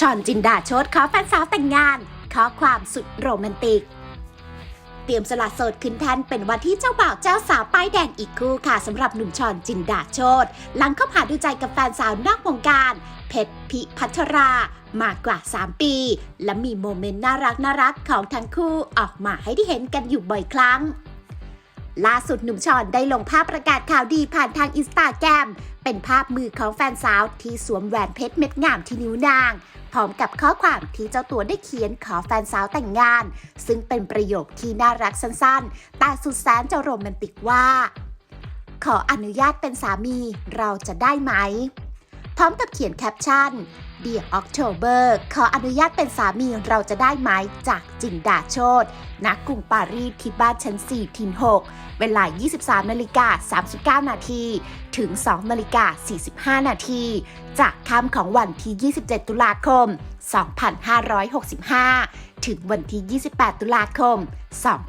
ชอนจินดาโชดขอแฟนสาวแต่งงาน ขอความสุดโรแมนติก เตรียมสละโสดขึ้นแทนเป็นวันที่เจ้าบ่าวเจ้าสาวป้ายแดงอีกคู่ค่ะสำหรับหนุ่มชอนจินดาโชดหลังเข้าหาดูใจกับแฟนสาวนอกวงการ เพชรพิพัทรามากกว่า 3 ปี และมีโมเมนต์น่ารักน่ารักของทั้งคู่ออกมาให้ได้เห็นกันอยู่บ่อยครั้ง ล่าสุดหนุ่มชอนได้ลงภาพประกาศข่าวดีผ่านทางอินสตาแกรมเป็นภาพมือของแฟนสาวที่สวมแหวนเพชรเม็ดงามที่นิ้วนาง พร้อมกับข้อความที่เจ้าตัวได้เขียนขอแฟนสาวแต่งงาน ซึ่งเป็นประโยคที่น่ารักสั้นๆ แต่สุดแสนจะโรแมนติกว่า ขออนุญาตเป็นสามีเราจะได้ไหม พร้อมกับเขียนแคปชั่น Dear October ขออนุญาตเป็นสามีเราจะได้ไหมจากจินดาโชตณกรุงปารีสที่บ้านชั้น 4 ทิน6 เวลา 23นาฬิกา39 นาที ถึง 2นาฬิกา45 นาที จากค่ำของวันที่ 27 ตุลาคม 2565 ถึงวันที่ 28 ตุลาคม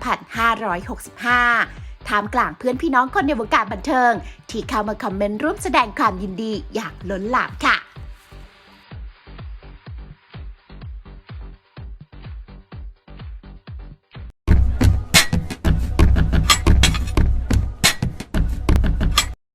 2565 ท่ามกลางเพื่อนพี่น้องคนในวงการบันเทิง ที่เข้ามาคอมเมนต์ร่วมแสดงความยินดีอย่างล้นหลามค่ะ